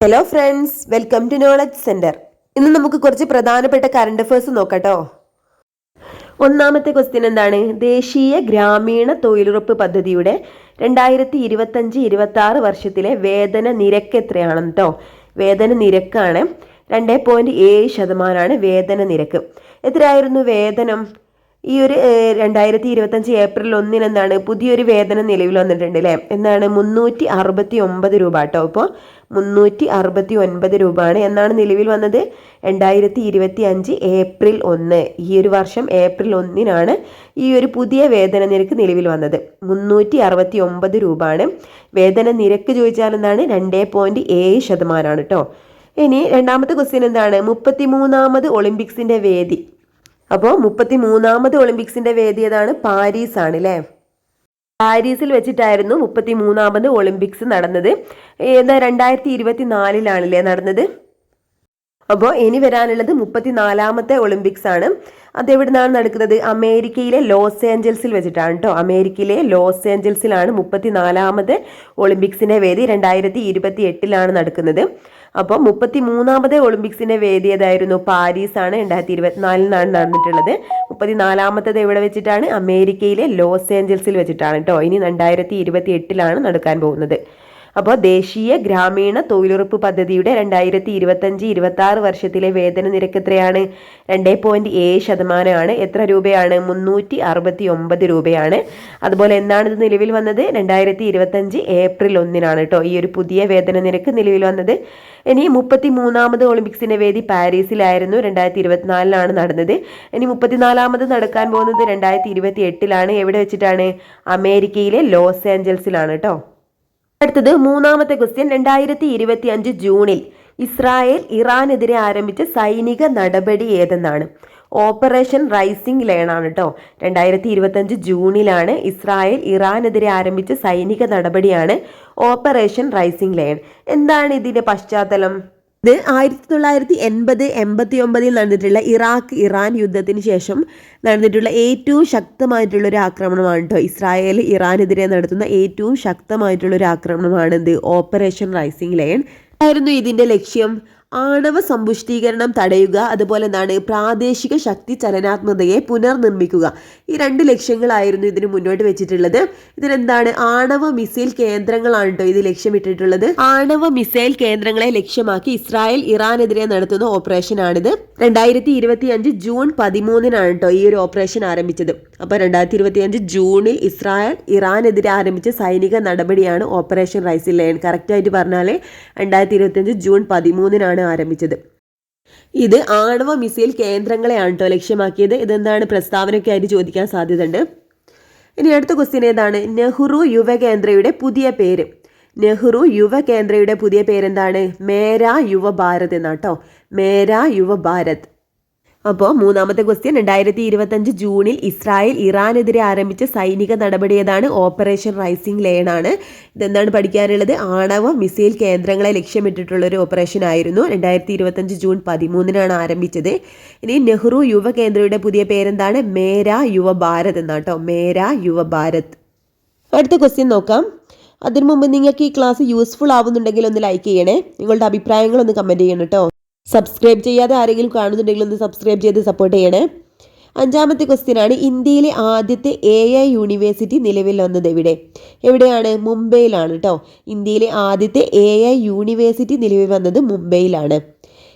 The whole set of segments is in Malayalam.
Hello friends welcome to knowledge centre ഇന്ന് നമുക്ക് കുറച്ച് പ്രധാനപ്പെട്ട കറണ്ട് അഫേഴ്സ് നോക്കട്ടോ. ഒന്നാമത്തെ ക്വസ്റ്റ്യൻ എന്താണ്? ദേശീയ ഗ്രാമീണ തൊഴിലുറപ്പ് പദ്ധതിയുടെ രണ്ടായിരത്തി ഇരുപത്തഞ്ച് ഇരുപത്തി ആറ് വർഷത്തിലെ വേതന നിരക്ക് എത്രയാണെന്ന് കേട്ടോ വേതന നിരക്കാണ് രണ്ട് പോയിന്റ് ഏഴ് ശതമാനമാണ് വേതന നിരക്ക്. എത്രയായിരുന്നു വേതനം? ഈ ഒരു രണ്ടായിരത്തി ഇരുപത്തഞ്ച് ഏപ്രിൽ ഒന്നിന് എന്താണ് പുതിയൊരു വേതനം നിലവിൽ വന്നിട്ടുണ്ട് അല്ലേ എന്നാണ് മുന്നൂറ്റി അറുപത്തി ഒമ്പത് രൂപ കേട്ടോ. ഇപ്പോൾ മുന്നൂറ്റി അറുപത്തി ഒൻപത് രൂപ ആണ് എന്നാണ് നിലവിൽ വന്നത്? രണ്ടായിരത്തി ഇരുപത്തി അഞ്ച് ഏപ്രിൽ ഒന്ന്. ഈ ഒരു വർഷം ഏപ്രിൽ ഒന്നിനാണ് ഈ ഒരു പുതിയ വേതന നിരക്ക് നിലവിൽ വന്നത്. മുന്നൂറ്റി അറുപത്തി ഒമ്പത് രൂപ ആണ് വേതന നിരക്ക് ചോദിച്ചാൽ എന്താണ്? രണ്ടേ പോയിന്റ് ഏഴ് ശതമാനമാണ് കേട്ടോ. ഇനി രണ്ടാമത്തെ ക്വസ്റ്റ്യൻ എന്താണ്? മുപ്പത്തി മൂന്നാമത് ഒളിമ്പിക്സിന്റെ വേദി. അപ്പോൾ മുപ്പത്തി മൂന്നാമത് ഒളിമ്പിക്സിന്റെ വേദി ഏതാണ്? പാരീസ് ആണ് അല്ലേ പാരീസിൽ വെച്ചിട്ടായിരുന്നു മുപ്പത്തി മൂന്നാമത് ഒളിമ്പിക്സ് നടന്നത്. ഏതാ രണ്ടായിരത്തി ഇരുപത്തി നാലിലാണല്ലേ നടന്നത്? അപ്പോൾ ഇനി വരാനുള്ളത് മുപ്പത്തിനാലാമത്തെ ഒളിമ്പിക്സ് ആണ്. അത് എവിടെ നിന്നാണ് നടക്കുന്നത്? അമേരിക്കയിലെ ലോസ് ഏഞ്ചൽസിൽ വെച്ചിട്ടാണ് കേട്ടോ അമേരിക്കയിലെ ലോസ് ഏഞ്ചൽസിലാണ് മുപ്പത്തിനാലാമത് ഒളിമ്പിക്സിന്റെ വേദി രണ്ടായിരത്തി ഇരുപത്തി എട്ടിലാണ് നടക്കുന്നത്. അപ്പോൾ മുപ്പത്തി മൂന്നാമത് ഒളിമ്പിക്സിന്റെ വേദി ഏതായിരുന്നു പാരീസ് ആണ് രണ്ടായിരത്തി ഇരുപത്തിനാലിനാണ് നടന്നിട്ടുള്ളത്. മുപ്പത്തിനാലാമത്തത് എവിടെ വെച്ചിട്ടാണ്? അമേരിക്കയിലെ ലോസ് ഏഞ്ചൽസിൽ വെച്ചിട്ടാണ് കേട്ടോ ഇനി രണ്ടായിരത്തി ഇരുപത്തി എട്ടിലാണ് നടക്കാൻ പോകുന്നത്. അപ്പോൾ ദേശീയ ഗ്രാമീണ തൊഴിലുറപ്പ് പദ്ധതിയുടെ രണ്ടായിരത്തി ഇരുപത്തഞ്ച് ഇരുപത്തി ആറ് വർഷത്തിലെ വേതന നിരക്ക് എത്രയാണ്? രണ്ടേ പോയിന്റ് ഏഴ് ശതമാനമാണ് എത്ര രൂപയാണ്? മുന്നൂറ്റി അറുപത്തി ഒമ്പത് രൂപയാണ്. അതുപോലെ എന്നാണ് ഇത് നിലവിൽ വന്നത്? രണ്ടായിരത്തി ഇരുപത്തഞ്ച് ഏപ്രിൽ ഒന്നിനാണ് കേട്ടോ ഈ ഒരു പുതിയ വേതന നിരക്ക് നിലവിൽ വന്നത്. ഇനി മുപ്പത്തി മൂന്നാമത് ഒളിമ്പിക്സിന്റെ വേദി പാരീസിലായിരുന്നു. രണ്ടായിരത്തി ഇരുപത്തിനാലിലാണ് നടന്നത്. ഇനി മുപ്പത്തിനാലാമത് നടക്കാൻ പോകുന്നത് രണ്ടായിരത്തി ഇരുപത്തി എട്ടിലാണ് എവിടെ വെച്ചിട്ടാണ്? അമേരിക്കയിലെ ലോസ് ഏഞ്ചൽസിലാണ് കേട്ടോ. അടുത്തത് മൂന്നാമത്തെ ക്വസ്റ്റ്യൻ രണ്ടായിരത്തി ഇരുപത്തി അഞ്ച് ജൂണിൽ ഇസ്രായേൽ ഇറാനെതിരെ ആരംഭിച്ച സൈനിക നടപടി ഏതെന്നാണ്? ഓപ്പറേഷൻ റൈസിംഗ് ലേൺ ആണ് കേട്ടോ രണ്ടായിരത്തി ഇരുപത്തഞ്ച് ജൂണിലാണ് ഇസ്രായേൽ ഇറാനെതിരെ ആരംഭിച്ച സൈനിക നടപടിയാണ് ഓപ്പറേഷൻ റൈസിംഗ് ലേൺ എന്താണ് ഇതിന്റെ പശ്ചാത്തലം? ഇത് ആയിരത്തി തൊള്ളായിരത്തി എൺപത് എൺപത്തി ഒമ്പതിൽ നടന്നിട്ടുള്ള ഇറാഖ് ഇറാൻ യുദ്ധത്തിന് ശേഷം നടന്നിട്ടുള്ള ഏറ്റവും ശക്തമായിട്ടുള്ള ഒരു ആക്രമണമാണ് കേട്ടോ ഇസ്രായേൽ ഇറാനെതിരെ നടത്തുന്ന ഏറ്റവും ശക്തമായിട്ടുള്ള ഒരു ആക്രമണമാണ് ഇത് ഓപ്പറേഷൻ റൈസിംഗ് ലയൺ ആയിരുന്നു ഇതിന്റെ ലക്ഷ്യം. ആണവ സമ്പുഷ്ടീകരണം തടയുക അതുപോലെ എന്താണ് പ്രാദേശിക ശക്തി ചലനാത്മകതയെ പുനർനിർമ്മിക്കുക. ഈ രണ്ട് ലക്ഷ്യങ്ങളായിരുന്നു ഇതിന് മുന്നോട്ട് വെച്ചിട്ടുള്ളത്. ഇതിനെന്താണ് ആണവ മിസൈൽ കേന്ദ്രങ്ങളാണ് കേട്ടോ ഇത് ലക്ഷ്യമിട്ടിട്ടുള്ളത്. ആണവ മിസൈൽ കേന്ദ്രങ്ങളെ ലക്ഷ്യമാക്കി ഇസ്രായേൽ ഇറാനെതിരെ നടത്തുന്ന ഓപ്പറേഷൻ ആണിത് രണ്ടായിരത്തി ഇരുപത്തി അഞ്ച് ജൂൺ പതിമൂന്നിനാണ് കേട്ടോ ഈ ഒരു ഓപ്പറേഷൻ ആരംഭിച്ചത്. അപ്പൊ രണ്ടായിരത്തി ഇരുപത്തി അഞ്ച് ജൂണിൽ ഇസ്രായേൽ ഇറാനെതിരെ ആരംഭിച്ച സൈനിക നടപടിയാണ് ഓപ്പറേഷൻ റൈസിൽ ലയൺ. കറക്റ്റ് ആയിട്ട് പറഞ്ഞാൽ രണ്ടായിരത്തി ഇരുപത്തി അഞ്ച് ജൂൺ പതിമൂന്നിനാണ് ആരംഭിച്ചത്. ഇത് ആണവ മിസൈൽ കേന്ദ്രങ്ങളെയാണ് കേട്ടോ ലക്ഷ്യമാക്കിയത്. ഇതെന്താണ്? പ്രസ്താവനയൊക്കെ ആയിട്ട് ചോദിക്കാൻ സാധ്യതയുണ്ട്. ഇനി അടുത്ത ക്വസ്റ്റ്യൻ ഏതാണ്? നെഹ്റു യുവകേന്ദ്രയുടെ പുതിയ പേര്. നെഹ്റു യുവകേന്ദ്രയുടെ പുതിയ പേരെന്താണ്? മേരാ യുവ ഭാരത് എന്നാട്ടോ. മേരാ യുവ ഭാരത്. അപ്പോൾ മൂന്നാമത്തെ ക്വസ്റ്റ്യൻ രണ്ടായിരത്തി ഇരുപത്തഞ്ച് ജൂണിൽ ഇസ്രായേൽ ഇറാനെതിരെ ആരംഭിച്ച സൈനിക നടപടി ഏതാണ് ഓപ്പറേഷൻ റൈസിംഗ് ലേൺ ആണ്. ഇതെന്താണ് പഠിക്കാനുള്ളത്? ആണവ മിസൈൽ കേന്ദ്രങ്ങളെ ലക്ഷ്യമിട്ടിട്ടുള്ള ഒരു ഓപ്പറേഷൻ ആയിരുന്നു. രണ്ടായിരത്തി ഇരുപത്തഞ്ച് ജൂൺ പതിമൂന്നിനാണ് ആരംഭിച്ചത്. ഇനി നെഹ്റു യുവ കേന്ദ്രയുടെ പുതിയ പേരെന്താണ്? മേര യുവ ഭാരത് എന്നാട്ടോ. മേര യുവ ഭാരത് അടുത്ത ക്വസ്റ്റ്യൻ നോക്കാം. അതിനു മുമ്പ് നിങ്ങൾക്ക് ഈ ക്ലാസ് യൂസ്ഫുൾ ആവുന്നുണ്ടെങ്കിൽ ഒന്ന് ലൈക്ക് ചെയ്യണേ. നിങ്ങളുടെ അഭിപ്രായങ്ങൾ ഒന്ന് കമന്റ് ചെയ്യണം കേട്ടോ. സബ്സ്ക്രൈബ് ചെയ്യാതെ ആരെങ്കിലും കാണുന്നുണ്ടെങ്കിൽ ഒന്ന് സബ്സ്ക്രൈബ് ചെയ്ത് സപ്പോർട്ട് ചെയ്യണേ. അഞ്ചാമത്തെ ക്വസ്റ്റ്യൻ ആണ് ഇന്ത്യയിലെ ആദ്യത്തെ എ ഐ യൂണിവേഴ്സിറ്റി നിലവിൽ വന്നത് എവിടെ? എവിടെയാണ്? മുംബൈയിലാണ് കേട്ടോ ഇന്ത്യയിലെ ആദ്യത്തെ എ ഐ യൂണിവേഴ്സിറ്റി നിലവിൽ വന്നത് മുംബൈയിലാണ്.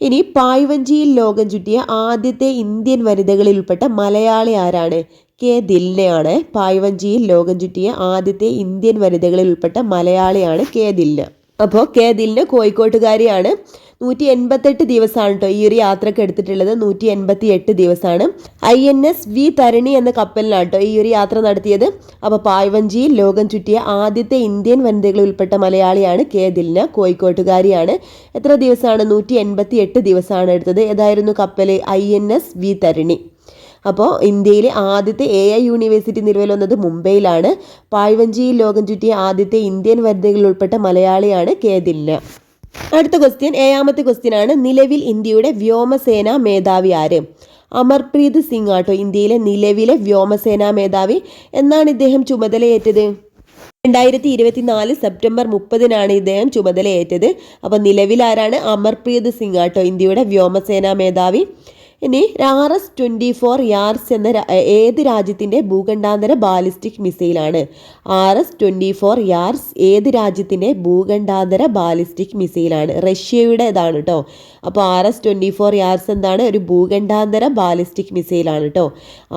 ഇനി പായ്വഞ്ചിയിൽ ലോകം ചുറ്റിയ ആദ്യത്തെ ഇന്ത്യൻ വനിതകളിൽ ഉൾപ്പെട്ട മലയാളി ആരാണ്? കെ ദില്ലയാണ് പായ്വഞ്ചിയിൽ ലോകം ചുറ്റിയ ആദ്യത്തെ ഇന്ത്യൻ വനിതകളിൽ ഉൾപ്പെട്ട മലയാളിയാണ് കെ ദിൽന. അപ്പോൾ കെ ദിൽന കോഴിക്കോട്ടുകാരിയാണ്. നൂറ്റി എൺപത്തെട്ട് ദിവസമാണ് കേട്ടോ ഈ ഒരു യാത്രയ്ക്ക് എടുത്തിട്ടുള്ളത്. നൂറ്റി എൺപത്തി എട്ട് ദിവസമാണ് I N S V Tarini എന്ന കപ്പലിലാണ് കേട്ടോ ഈ ഒരു യാത്ര നടത്തിയത്. അപ്പോൾ പായ്വഞ്ചിയിൽ ലോകം ചുറ്റിയ ആദ്യത്തെ ഇന്ത്യൻ വനിതകളിൽ ഉൾപ്പെട്ട മലയാളിയാണ് കെ ദിൽന കോഴിക്കോട്ടുകാരിയാണ്. എത്ര ദിവസമാണ് നൂറ്റി എൺപത്തി എട്ട് ദിവസമാണ് എടുത്തത്. ഏതായിരുന്നു കപ്പൽ I N S V Tarini. അപ്പോൾ ഇന്ത്യയിലെ ആദ്യത്തെ എ ഐ യൂണിവേഴ്സിറ്റി നിലവിൽ വന്നത് മുംബൈയിലാണ്. പായ്വഞ്ചിയിൽ ലോകം ചുറ്റിയ ആദ്യത്തെ ഇന്ത്യൻ വനിതകളിൽ ഉൾപ്പെട്ട മലയാളിയാണ് കെ അടുത്ത ക്വസ്റ്റ്യൻ ഏഴാമത്തെ ക്വസ്റ്റ്യൻ ആണ്. നിലവിൽ ഇന്ത്യയുടെ വ്യോമസേന മേധാവി ആര്? അമർപ്രീത് സിംഗ് ആട്ടോ ഇന്ത്യയിലെ നിലവിലെ വ്യോമസേനാ മേധാവി. എന്നാണ് ഇദ്ദേഹം ചുമതലയേറ്റത്? രണ്ടായിരത്തി ഇരുപത്തിനാല് സെപ്റ്റംബർ മുപ്പതിനാണ് ഇദ്ദേഹം ചുമതലയേറ്റത്. അപ്പോൾ നിലവിൽ ആരാണ്? അമർപ്രീത് സിംഗ് ആട്ടോ ഇന്ത്യയുടെ വ്യോമസേനാ മേധാവി. ഇനി R S twenty four Yars എന്ന ഏത് രാജ്യത്തിന്റെ ഭൂഖണ്ഡാന്തര ballistic മിസൈലാണ്? R S twenty four Yars ഏത് രാജ്യത്തിന്റെ ഭൂഖണ്ഡാന്തര ബാലിസ്റ്റിക് മിസൈലാണ്? റഷ്യയുടേതാണ് കേട്ടോ അപ്പോൾ R S twenty four Yars എന്താണ്? ഒരു ഭൂഖണ്ഡാന്തര ബാലിസ്റ്റിക് മിസൈലാണ് കേട്ടോ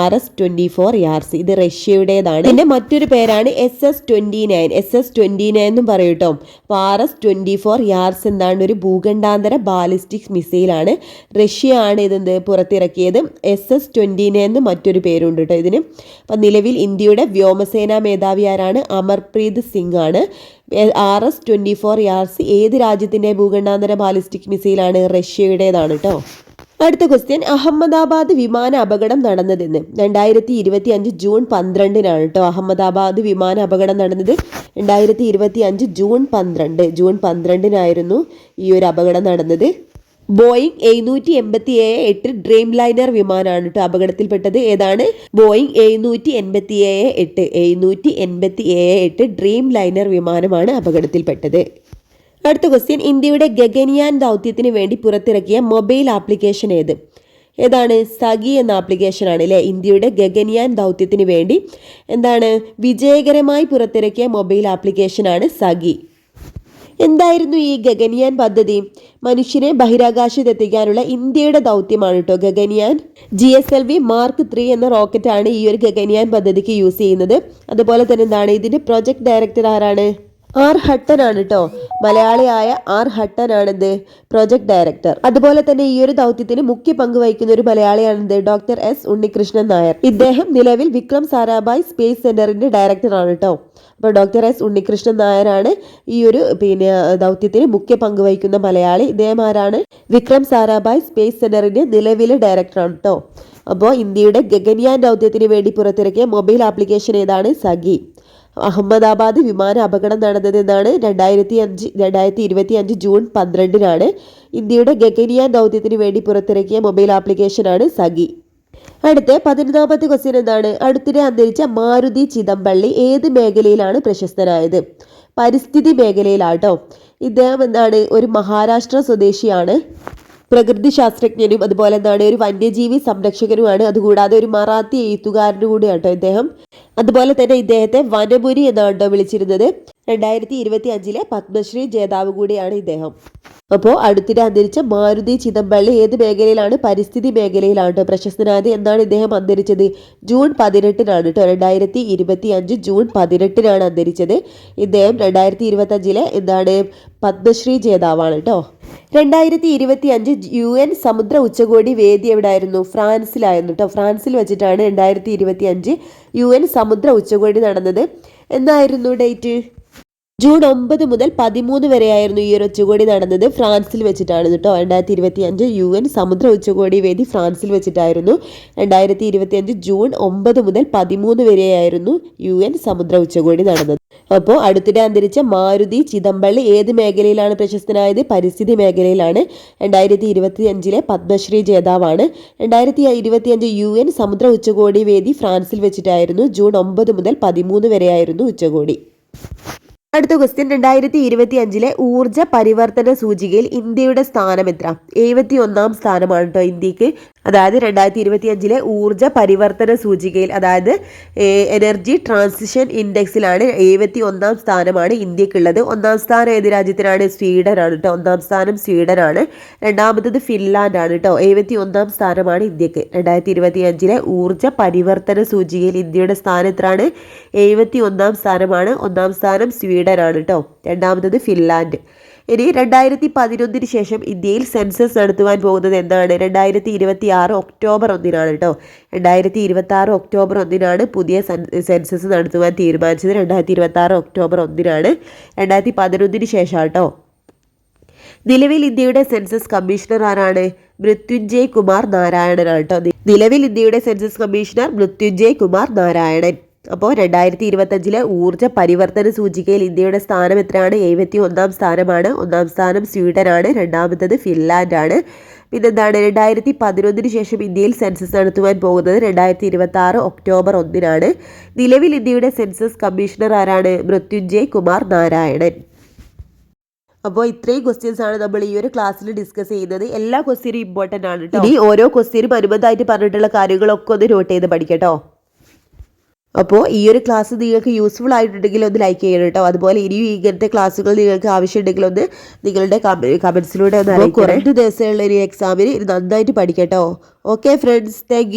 R S twenty four Yars ഇത് റഷ്യയുടേതാണ്. പിന്നെ മറ്റൊരു പേരാണ് S S twenty nine S S twenty nine എന്നും പറയും കേട്ടോ അപ്പോൾ R S twenty four Yars എന്താണ്? ഒരു ഭൂഖണ്ഡാന്തര ബാലിസ്റ്റിക് മിസൈലാണ്. റഷ്യയാണ് ഇതെന്ത്? പുറത്തിറക്കിയത് എസ് എസ് ട്വന്റീനെ എന്ന് മറ്റൊരു പേരുണ്ട് കേട്ടോ ഇതിന്. അപ്പം നിലവിൽ ഇന്ത്യയുടെ വ്യോമസേനാ മേധാവി ആരാണ്? അമർപ്രീത് സിംഗ് ആണ് R S twenty four Yars ഏത് രാജ്യത്തിന്റെ ഭൂഖണ്ഡാന്തര ബാലിസ്റ്റിക് മിസൈലാണ് റഷ്യയുടേതാണ് കേട്ടോ അടുത്ത ക്വസ്റ്റ്യൻ അഹമ്മദാബാദ് വിമാന അപകടം നടന്നതെന്ന്. രണ്ടായിരത്തി ഇരുപത്തി അഞ്ച് ജൂൺ പന്ത്രണ്ടിനാണ് കേട്ടോ അഹമ്മദാബാദ് വിമാന അപകടം നടന്നത്. രണ്ടായിരത്തി ഇരുപത്തി അഞ്ച് ജൂൺ പന്ത്രണ്ട് ജൂൺ പന്ത്രണ്ടിനായിരുന്നു ഈ ഒരു അപകടം നടന്നത്. ബോയിങ് എഴുന്നൂറ്റി എൺപത്തി ഏഴ് എട്ട് ഡ്രീം ലൈനർ വിമാനമാണ് കേട്ടോ അപകടത്തിൽപ്പെട്ടത്. ഏതാണ്? ബോയിങ് എഴുന്നൂറ്റി എൺപത്തി ഏഴ് എട്ട് എഴുന്നൂറ്റി എൺപത്തി ഏഴ് എട്ട് ഡ്രീം ലൈനർ വിമാനമാണ് അപകടത്തിൽപ്പെട്ടത്. അടുത്ത ക്വസ്റ്റ്യൻ ഇന്ത്യയുടെ ഗഗനിയാൻ ദൗത്യത്തിന് വേണ്ടി പുറത്തിറക്കിയ മൊബൈൽ ആപ്ലിക്കേഷൻ ഏത്? ഏതാണ്? സഖി എന്ന ആപ്ലിക്കേഷനാണ് അല്ലേ? ഇന്ത്യയുടെ ഗഗനിയാൻ ദൗത്യത്തിന് വേണ്ടി എന്താണ്? വിജയകരമായി പുറത്തിറക്കിയ മൊബൈൽ ആപ്ലിക്കേഷനാണ് സഖി. എന്തായിരുന്നു ഈ ഗഗൻയാൻ പദ്ധതി? മനുഷ്യനെ ബഹിരാകാശത്തെത്തിക്കാനുള്ള ഇന്ത്യയുടെ ദൗത്യമാണ് കേട്ടോ Gaganyaan. G S L V mark three എന്ന റോക്കറ്റാണ് ഈ ഒരു ഗഗൻയാൻ പദ്ധതിക്ക് യൂസ് ചെയ്യുന്നത്. അതുപോലെ തന്നെ എന്താണ് ഇതിന്റെ പ്രൊജക്ട് ഡയറക്ടർ ആരാണ്? ആർ ഹട്ടനാണ് കേട്ടോ മലയാളിയായ ആർ ഹട്ടനാണ് എന്ത് പ്രൊജക്ട് ഡയറക്ടർ അതുപോലെ തന്നെ ഈ ഒരു ദൗത്യത്തിന് മുഖ്യ പങ്ക് വഹിക്കുന്ന ഒരു മലയാളിയാണെന്ത്? Doctor S Unnikrishnan Nair. ഇദ്ദേഹം നിലവിൽ വിക്രം സാരാഭായ് സ്പേസ് സെന്ററിന്റെ ഡയറക്ടറാണ് കേട്ടോ അപ്പോൾ ഡോക്ടർ എസ് ഉണ്ണികൃഷ്ണൻ നായരാണ് ഈ ഒരു പിന്നെ ദൗത്യത്തിന് മുഖ്യ പങ്ക് വഹിക്കുന്ന മലയാളി. ഇദ്ദേഹം ആരാണ്? വിക്രം സാരാഭായ് സ്പേസ് സെന്ററിന്റെ നിലവിലെ ഡയറക്ടറാണ് കേട്ടോ അപ്പോൾ ഇന്ത്യയുടെ ഗഗൻയാൻ ദൗത്യത്തിന് വേണ്ടി പുറത്തിറക്കിയ മൊബൈൽ ആപ്ലിക്കേഷൻ ഏതാണ്? സഖി. അഹമ്മദാബാദ് വിമാന അപകടം നടന്നതെന്നാണ് രണ്ടായിരത്തി അഞ്ച് രണ്ടായിരത്തി ഇരുപത്തി അഞ്ച് ജൂൺ പന്ത്രണ്ടിനാണ് ഇന്ത്യയുടെ ഗഗനിയാൻ ദൗത്യത്തിന് വേണ്ടി പുറത്തിറക്കിയ മൊബൈൽ ആപ്ലിക്കേഷനാണ് സഗി. അടുത്ത പതിനൊന്നാമത്തെ ക്വസ്റ്റ്യൻ എന്താണ്? അടുത്തിടെ അന്തരിച്ച മാരുതി ചിദംപള്ളി ഏത് മേഖലയിലാണ് പ്രശസ്തനായത്? പരിസ്ഥിതി മേഖലയിലാട്ടോ. ഇദ്ദേഹം എന്താണ്? ഒരു മഹാരാഷ്ട്ര സ്വദേശിയാണ്. പ്രകൃതി ശാസ്ത്രജ്ഞനും അതുപോലെ എന്താണ് ഒരു വന്യജീവി സംരക്ഷകനുമാണ്. അതുകൂടാതെ ഒരു മറാത്തി എഴുത്തുകാരനും കൂടിയാണ് ഇദ്ദേഹം. അതുപോലെ തന്നെ ഇദ്ദേഹത്തെ വനപുരി എന്നാണ് വിളിച്ചിരുന്നത്. രണ്ടായിരത്തി ഇരുപത്തി അഞ്ചിലെ പത്മശ്രീ ജേതാവ് കൂടിയാണ് ഇദ്ദേഹം. അപ്പോൾ അടുത്തിടെ അന്തരിച്ച മാരുതി ചിദംബള്ളി ഏത് മേഖലയിലാണ് പരിസ്ഥിതി മേഖലയിലാണ് കേട്ടോ പ്രശസ്തനായത് എന്നാണ് ഇദ്ദേഹം അന്തരിച്ചത്. ജൂൺ പതിനെട്ടിനാണ് കേട്ടോ രണ്ടായിരത്തി ഇരുപത്തി അഞ്ച് ജൂൺ പതിനെട്ടിനാണ് അന്തരിച്ചത്. ഇദ്ദേഹം രണ്ടായിരത്തി ഇരുപത്തി അഞ്ചിലെ എന്താണ് പത്മശ്രീ ജേതാവാണ് കേട്ടോ രണ്ടായിരത്തി ഇരുപത്തി അഞ്ച് യു എൻ സമുദ്ര ഉച്ചകോടി വേദി എവിടെയായിരുന്നു ഫ്രാൻസിലായിരുന്നു കേട്ടോ ഫ്രാൻസിൽ വെച്ചിട്ടാണ് രണ്ടായിരത്തി ഇരുപത്തി അഞ്ച് യു എൻ സമുദ്ര ഉച്ചകോടി നടന്നത്. എന്നായിരുന്നു ഡേറ്റ്? ജൂൺ ഒമ്പത് മുതൽ പതിമൂന്ന് വരെയായിരുന്നു ഈ ഒരു ഉച്ചകോടി നടന്നത്. ഫ്രാൻസിൽ വെച്ചിട്ടാണ് കേട്ടോ രണ്ടായിരത്തി ഇരുപത്തി അഞ്ച് യു എൻ സമുദ്ര ഉച്ചകോടി വേദി ഫ്രാൻസിൽ വെച്ചിട്ടായിരുന്നു. രണ്ടായിരത്തി ഇരുപത്തി അഞ്ച് ജൂൺ ഒമ്പത് മുതൽ പതിമൂന്ന് വരെയായിരുന്നു യു എൻ സമുദ്ര ഉച്ചകോടി നടന്നത്. അപ്പോൾ അടുത്തിടെ അന്തരിച്ച മാരുതി ചിദംബള്ളി ഏത് മേഖലയിലാണ് പ്രശസ്തനായത്? പരിസ്ഥിതി മേഖലയിലാണ്. രണ്ടായിരത്തി ഇരുപത്തി അഞ്ചിലെ പത്മശ്രീ ജേതാവാണ്. രണ്ടായിരത്തി ഇരുപത്തി അഞ്ച് യു എൻ സമുദ്ര ഉച്ചകോടി വേദി ഫ്രാൻസിൽ വെച്ചിട്ടായിരുന്നു. ജൂൺ ഒമ്പത് മുതൽ പതിമൂന്ന് വരെയായിരുന്നു ഉച്ചകോടി. അടുത്ത ക്വസ്റ്റ്യൻ. രണ്ടായിരത്തി ഇരുപത്തി അഞ്ചിലെ ഊർജ പരിവർത്തന സൂചികയിൽ ഇന്ത്യയുടെ സ്ഥാനം എത്ര എഴുപത്തി ഒന്നാം സ്ഥാനമാണ് കേട്ടോ ഇന്ത്യയ്ക്ക്. അതായത് രണ്ടായിരത്തി ഇരുപത്തി അഞ്ചിലെ ഊർജ പരിവർത്തന സൂചികയിൽ അതായത് എനർജി ട്രാൻസിഷൻ ഇൻഡെക്സിലാണ് എഴുപത്തി ഒന്നാം സ്ഥാനമാണ് ഇന്ത്യക്കുള്ളത്. ഒന്നാം സ്ഥാനം ഏത് രാജ്യത്തിനാണ്? സ്വീഡനാണ് കേട്ടോ ഒന്നാം സ്ഥാനം സ്വീഡനാണ്. രണ്ടാമത്തത് ഫിൻലാൻഡ് ആണ് കേട്ടോ എഴുപത്തി ഒന്നാം സ്ഥാനമാണ് ഇന്ത്യയ്ക്ക്. രണ്ടായിരത്തി ഇരുപത്തി അഞ്ചിലെ ഊർജ പരിവർത്തന സൂചികയിൽ ഇന്ത്യയുടെ സ്ഥാനം എത്രയാണ്? എഴുപത്തി ഒന്നാം സ്ഥാനമാണ്. ഒന്നാം സ്ഥാനം സ്വീഡനാണ് കേട്ടോ രണ്ടാമത്തത് ഫിൻലാൻഡ്. ഇനി രണ്ടായിരത്തി പതിനൊന്നിന് ശേഷം ഇന്ത്യയിൽ സെൻസസ് നടത്തുവാൻ പോകുന്നത് എന്താണ്? രണ്ടായിരത്തി ഇരുപത്തി ആറ് ഒക്ടോബർ ഒന്നിനാണ് കേട്ടോ. രണ്ടായിരത്തി ഇരുപത്തി ആറ് ഒക്ടോബർ ഒന്നിനാണ് പുതിയ സെൻസസ് നടത്തുവാൻ തീരുമാനിച്ചത്. രണ്ടായിരത്തി ഇരുപത്തി ആറ് ഒക്ടോബർ ഒന്നിനാണ് രണ്ടായിരത്തി പതിനൊന്നിന് ശേഷം കേട്ടോ. നിലവിൽ ഇന്ത്യയുടെ സെൻസസ് കമ്മീഷണർ ആരാണ്? മൃത്യുഞ്ജയ് കുമാർ നാരായണനാണ് കേട്ടോ. നിലവിൽ ഇന്ത്യയുടെ സെൻസസ് കമ്മീഷണർ മൃത്യുഞ്ജയ് കുമാർ നാരായണൻ. അപ്പോൾ രണ്ടായിരത്തി ഇരുപത്തഞ്ചിലെ ഊർജ പരിവർത്തന സൂചികയിൽ ഇന്ത്യയുടെ സ്ഥാനം എത്രയാണ്? എഴുപത്തി ഒന്നാം സ്ഥാനമാണ്. ഒന്നാം സ്ഥാനം സ്വീഡനാണ്. രണ്ടാമത്തത് ഫിൻലാൻഡാണ്. പിന്നെന്താണ്? രണ്ടായിരത്തി പതിനൊന്നിന് ശേഷം ഇന്ത്യയിൽ സെൻസസ് നടത്തുവാൻ പോകുന്നത് രണ്ടായിരത്തി ഇരുപത്തി ആറ് ഒക്ടോബർ ഒന്നിനാണ്. നിലവിൽ ഇന്ത്യയുടെ സെൻസസ് കമ്മീഷണർ ആരാണ്? മൃത്യുഞ്ജയ് കുമാർ നാരായണൻ. അപ്പോൾ ഇത്രയും ക്വസ്റ്റ്യൻസ് ആണ് നമ്മൾ ഈ ഒരു ക്ലാസ്സിൽ ഡിസ്കസ് ചെയ്യുന്നത്. എല്ലാ ക്വസ്റ്റ്യനും ഇമ്പോർട്ടന്റ് ആണ് ഇനി ഓരോ ക്വസ്റ്റ്യനും അനുബന്ധമായിട്ട് പറഞ്ഞിട്ടുള്ള കാര്യങ്ങളൊക്കെ ഒന്ന് നോട്ട് ചെയ്ത് പഠിക്കട്ടോ. അപ്പോൾ ഈ ഒരു ക്ലാസ് നിങ്ങൾക്ക് യൂസ്ഫുൾ ആയിട്ടുണ്ടെങ്കിൽ ഒന്ന് ലൈക്ക് ചെയ്യണം കേട്ടോ. അതുപോലെ ഇനിയും ഇങ്ങനത്തെ ക്ലാസ്സുകൾ നിങ്ങൾക്ക് ആവശ്യമുണ്ടെങ്കിൽ ഒന്ന് നിങ്ങളുടെ കമൻസിലൂടെ ഒന്ന് കുറേ കുറച്ച് ദിവസമുള്ള ഒരു എക്സാമിന് നന്നായിട്ട് പഠിക്കട്ടോ. Okay friends thank